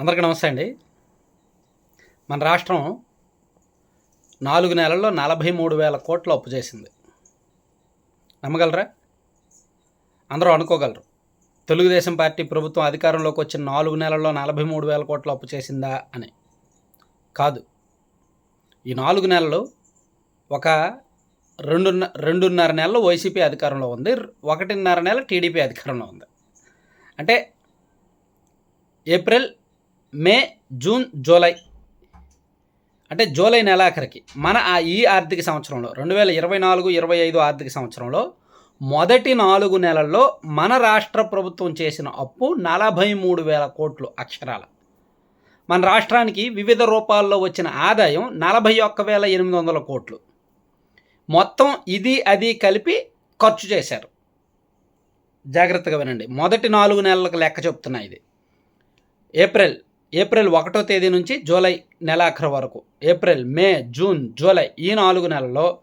అందరికీ నమస్తే అండి. మన రాష్ట్రం నాలుగు నెలల్లో నలభై మూడు వేల కోట్లు అప్పు చేసింది. నమ్మగలరా? అందరూ అనుకోగలరు. తెలుగుదేశం పార్టీ ప్రభుత్వం అధికారంలోకి వచ్చిన నాలుగు నెలల్లో నలభై మూడు వేల కోట్లు అప్పు చేసిందా అని. కాదు. ఈ నాలుగు నెలలు ఒక రెండున్న రెండున్నర నెలలు వైసీపీ అధికారంలో ఉంది. ఒకటిన్నర నెల టీడీపీ అధికారంలో ఉంది. అంటే ఏప్రిల్ మే జూన్ జూలై. అంటే జూలై నెలాఖరికి మన ఆ ఈ ఆర్థిక సంవత్సరంలో రెండు వేల ఇరవై నాలుగు ఇరవై ఐదు ఆర్థిక సంవత్సరంలో మొదటి నాలుగు నెలల్లో మన రాష్ట్ర ప్రభుత్వం చేసిన అప్పు నలభై మూడు వేల కోట్లు అక్షరాల. మన రాష్ట్రానికి వివిధ రూపాల్లో వచ్చిన ఆదాయం నలభై ఒక్క వేల ఎనిమిది వందల కోట్లు. మొత్తం ఇది అది కలిపి ఖర్చు చేశారు. జాగ్రత్తగా వినండి. మొదటి నాలుగు నెలలకు లెక్క చెప్తున్నా ఇది. ఏప్రిల్ ఏప్రిల్ ఒకటో తేదీ నుంచి జూలై నెలాఖరు వరకు. ఏప్రిల్ మే జూన్ జూలై ఈ నాలుగు నెలల్లో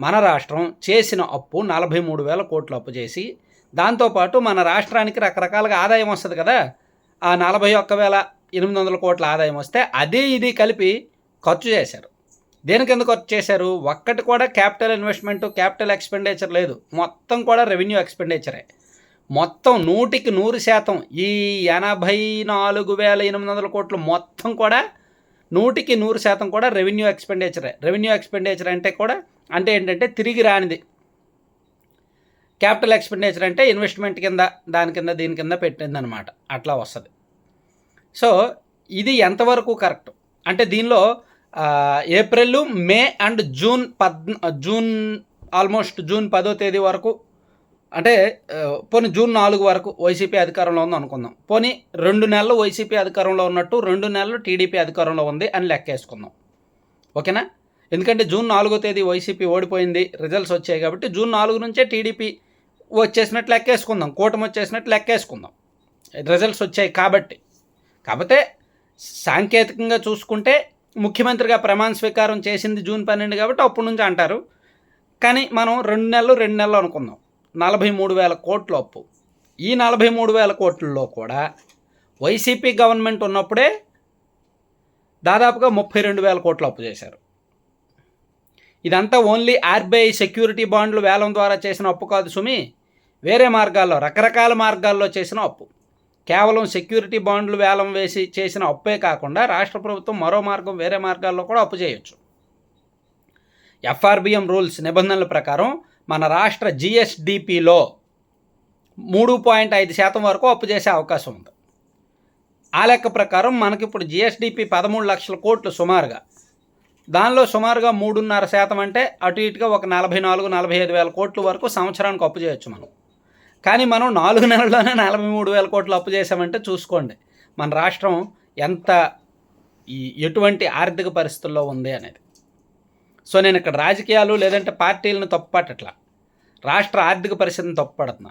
మన రాష్ట్రం చేసిన అప్పు నలభై మూడు వేల కోట్లు అప్పు చేసి దాంతోపాటు మన రాష్ట్రానికి రకరకాలుగా ఆదాయం వస్తుంది కదా. ఆ నలభై ఒక్క వేల ఎనిమిది వందల కోట్ల ఆదాయం వస్తే అదే ఇది కలిపి ఖర్చు చేశారు. దేనికి ఎందుకు ఖర్చు చేశారు? ఒక్కటి కూడా క్యాపిటల్ ఇన్వెస్ట్మెంట్ క్యాపిటల్ ఎక్స్పెండిచర్ లేదు. మొత్తం కూడా రెవెన్యూ ఎక్స్పెండిచరే. మొత్తం నూటికి నూరు శాతం ఈ ఎనభై నాలుగు వేల ఎనిమిది వందల కోట్లు మొత్తం కూడా నూటికి నూరు శాతం కూడా రెవెన్యూ ఎక్స్పెండిచరే రెవెన్యూ ఎక్స్పెండిచర్ అంటే కూడా అంటే ఏంటంటే తిరిగి రానిది. క్యాపిటల్ ఎక్స్పెండిచర్ అంటే ఇన్వెస్ట్మెంట్ కింద దాని కింద దీని కింద పెట్టిందనమాట అట్లా వస్తుంది. సో ఇది ఎంతవరకు కరెక్ట్? అంటే దీనిలో ఏప్రిల్ మే అండ్ జూన్ పద్ జూన్ ఆల్మోస్ట్ జూన్ పదో తేదీ వరకు అంటే పోనీ జూన్ నాలుగు వరకు వైసీపీ అధికారంలో ఉంది అనుకుందాం. పోనీ రెండు నెలలు వైసీపీ అధికారంలో ఉన్నట్టు రెండు నెలలు టీడీపీ అధికారంలో ఉంది అని లెక్కేసుకుందాం. ఓకేనా? ఎందుకంటే జూన్ నాలుగో తేదీ వైసీపీ ఓడిపోయింది రిజల్ట్స్ వచ్చాయి కాబట్టి జూన్ నాలుగు నుంచే టీడీపీ వచ్చేసినట్లు లెక్కేసుకుందాం కూటమి వచ్చేసినట్లు లెక్కేసుకుందాం. రిజల్ట్స్ వచ్చాయి కాబట్టి. కాకపోతే సాంకేతికంగా చూసుకుంటే ముఖ్యమంత్రిగా ప్రమాణ స్వీకారం చేసింది జూన్ పన్నెండు కాబట్టి అప్పటి నుంచి అంటారు. కానీ మనం రెండు నెలలు రెండు నెలలు అనుకుందాం. నలభై మూడు వేల కోట్ల అప్పు ఈ నలభై మూడు వేల కోట్లలో కూడా వైసీపీ గవర్నమెంట్ ఉన్నప్పుడే దాదాపుగా ముప్పై రెండు వేల కోట్ల అప్పు చేశారు. ఇదంతా ఓన్లీ ఆర్బీఐ సెక్యూరిటీ బాండ్లు వేలం ద్వారా చేసిన అప్పు కాదు సుమి. వేరే మార్గాల్లో రకరకాల మార్గాల్లో చేసిన అప్పు. కేవలం సెక్యూరిటీ బాండ్లు వేలం వేసి చేసిన అప్పే కాకుండా రాష్ట్ర ప్రభుత్వం మరో మార్గం వేరే మార్గాల్లో కూడా అప్పు చేయొచ్చు. ఎఫ్ఆర్బిఎం రూల్స్ నిబంధనల ప్రకారం మన రాష్ట్ర జిఎస్డిపిలో మూడు పాయింట్ ఐదు శాతం వరకు అప్పు చేసే అవకాశం ఉంది. ఆ లెక్క ప్రకారం మనకి ఇప్పుడు జిఎస్డిపి పదమూడు లక్షల కోట్లు సుమారుగా. దానిలో సుమారుగా మూడున్నర శాతం అంటే అటు ఇటుగా ఒక నలభై నాలుగు నలభై ఐదు వేల కోట్ల వరకు సంవత్సరానికి అప్పు చేయొచ్చు మనం. కానీ మనం నాలుగు నెలల్లోనే నలభై మూడు వేల కోట్లు అప్పు చేసామంటే చూసుకోండి మన రాష్ట్రం ఎంత ఈ ఎటువంటి ఆర్థిక పరిస్థితుల్లో ఉంది అనేది. సో నేను ఇక్కడ రాజకీయాలు లేదంటే పార్టీలను తప్పుపట్టట్లా. రాష్ట్ర ఆర్థిక పరిస్థితిని తప్పుపడుతున్నా.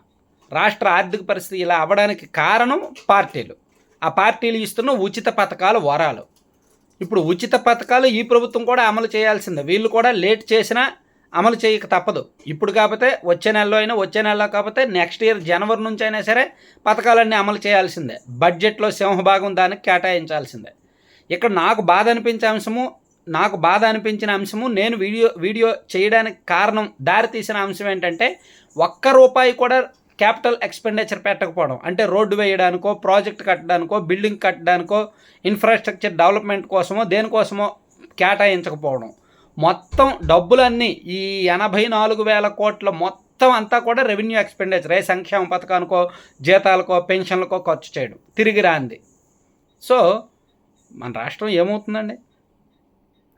రాష్ట్ర ఆర్థిక పరిస్థితి ఇలా అవ్వడానికి కారణం పార్టీలు. ఆ పార్టీలు ఇస్తున్న ఉచిత పథకాలు వరాలు. ఇప్పుడు ఉచిత పథకాలు ఈ ప్రభుత్వం కూడా అమలు చేయాల్సిందే. వీళ్ళు కూడా లేట్ చేసినా అమలు చేయక తప్పదు. ఇప్పుడు కాకపోతే వచ్చే నెలలో అయినా వచ్చే నెలలో కాకపోతే నెక్స్ట్ ఇయర్ జనవరి నుంచి అయినా సరే పథకాలన్నీ అమలు చేయాల్సిందే. బడ్జెట్లో సింహభాగం దానికి కేటాయించాల్సిందే. ఇక్కడ నాకు బాధ అనిపించే అంశము నాకు బాధ అనిపించిన అంశము నేను వీడియో వీడియో చేయడానికి కారణం దారి తీసిన అంశం ఏంటంటే ఒక్క రూపాయి కూడా క్యాపిటల్ ఎక్స్పెండిచర్ పెట్టకపోవడం. అంటే రోడ్డు వేయడానికో ప్రాజెక్ట్ కట్టడానికో బిల్డింగ్ కట్టడానికో ఇన్ఫ్రాస్ట్రక్చర్ డెవలప్మెంట్ కోసమో దేనికోసమో కేటాయించకపోవడం. మొత్తం డబ్బులన్నీ ఈ ఎనభై నాలుగు వేల కోట్ల మొత్తం అంతా కూడా రెవెన్యూ ఎక్స్పెండిచర్ ఏ సంక్షేమ పథకానికో జీతాలకో పెన్షన్లకో ఖర్చు చేయడం. తిరిగి రాంది. సో మన రాష్ట్రం ఏమవుతుందండి?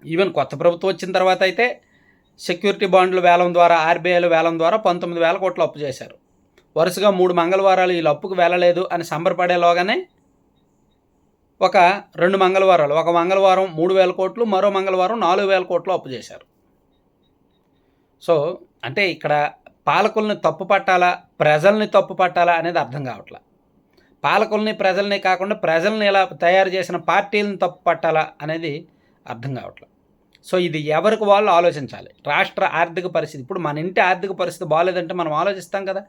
ఈవెన్ కొత్త ప్రభుత్వం వచ్చిన తర్వాత అయితే సెక్యూరిటీ బాండ్లు వేలం ద్వారా ఆర్బీఐల వేలం ద్వారా పంతొమ్మిది వేల కోట్లు అప్పు చేశారు. వరుసగా మూడు మంగళవారాలు వీళ్ళు అప్పుకు వెళ్ళలేదు అని సంబరపడేలోగానే ఒక రెండు మంగళవారాలు ఒక మంగళవారం మూడు వేల కోట్లు మరో మంగళవారం నాలుగు వేల కోట్లు అప్పు చేశారు. సో అంటే ఇక్కడ పాలకుల్ని తప్పు పట్టాలా ప్రజల్ని తప్పు పట్టాలా అనేది అర్థం కావట్లా. పాలకుల్ని ప్రజల్ని కాకుండా ప్రజల్ని ఇలా తయారు చేసిన పార్టీలను తప్పు పట్టాలా అనేది అర్థం కావట్లేదు సో ఇది ఎవరికి వాళ్ళు ఆలోచించాలి. రాష్ట్ర ఆర్థిక పరిస్థితి. ఇప్పుడు మన ఇంటి ఆర్థిక పరిస్థితి బాగాలేదంటే మనం ఆలోచిస్తాం కదా.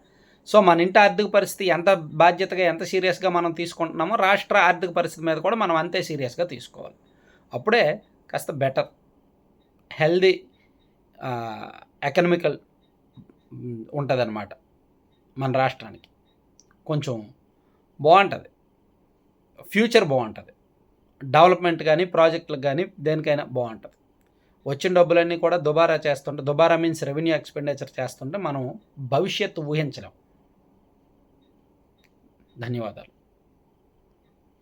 సో మన ఇంటి ఆర్థిక పరిస్థితి ఎంత బాధ్యతగా ఎంత సీరియస్గా మనం తీసుకుంటున్నామో రాష్ట్ర ఆర్థిక పరిస్థితి మీద కూడా మనం అంతే సీరియస్గా తీసుకోవాలి. అప్పుడే కాస్త బెటర్. హెల్దీ ఎకనమికల్ ఉంటుందన్నమాట మన రాష్ట్రానికి. కొంచెం బాగుంటుంది. ఫ్యూచర్ బాగుంటుంది. డెవలప్మెంట్ కానీ ప్రాజెక్టులకు కానీ దేనికైనా బాగుంటుంది. వచ్చిన డబ్బులన్నీ కూడా దుబారా చేస్తుంటే దుబారా మీన్స్ రెవెన్యూ ఎక్స్పెండిచర్ చేస్తుంటే మనం భవిష్యత్తు ఊహించలేం. ధన్యవాదాలు.